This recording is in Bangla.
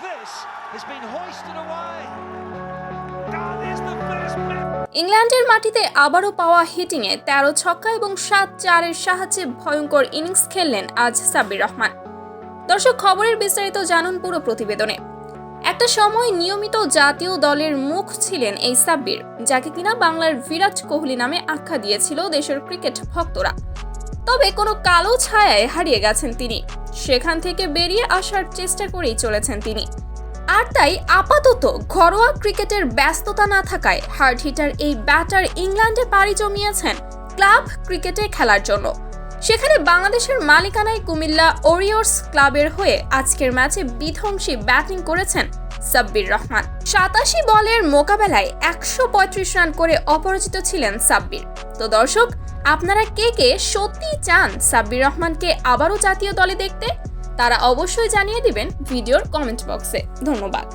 This has been hoisted away. ইংল্যান্ডের মাটিতে আবারও পাওয়া হিটিংয়ে তেরো ছক্কা এবং সাত চারের সাহায্যে ভয়ঙ্কর ইনিংস খেললেন আজ সাব্বির রহমান। দর্শক, খবরের বিস্তারিত জানুন পুরো প্রতিবেদনে। একটা সময় নিয়মিত জাতীয় দলের মুখ ছিলেন এই সাব্বির, যাকে কিনা বাংলার বিরাট কোহলি নামে আখ্যা দিয়েছিল দেশের ক্রিকেট ভক্তরা। তবে কোনো কালো ছায়ায় হারিয়ে গেছেন তিনি। সেখান থেকে বেরিয়ে আসার চেষ্টা করেই চলেছেন তিনি। আর তাই আপাতত ঘরোয়া ক্রিকেটের ব্যস্ততা না থাকায় হার্ড হিটার এই ব্যাটার ইংল্যান্ডে পাড়ি জমিয়েছেন ক্লাব ক্রিকেটে খেলার জন্য। সেখানে বাংলাদেশের মালিকানায় কুমিল্লা ওরিয়র্স ক্লাবের হয়ে আজকের ম্যাচে বিধ্বংসী ব্যাটিং করেছেন সাব্বির রহমান। সাতাশি বলের মোকাবেলায় একশো পঁয়ত্রিশ রান করে অপরাজিত ছিলেন সাব্বির। তো দর্শক আপনারা কে কে সত্যি চান সাব্বির রহমানকে আবারও জাতীয় দলে দেখতে? তারা অবশ্যই জানিয়ে দিবেন ভিডিওর কমেন্ট বক্সে। ধন্যবাদ।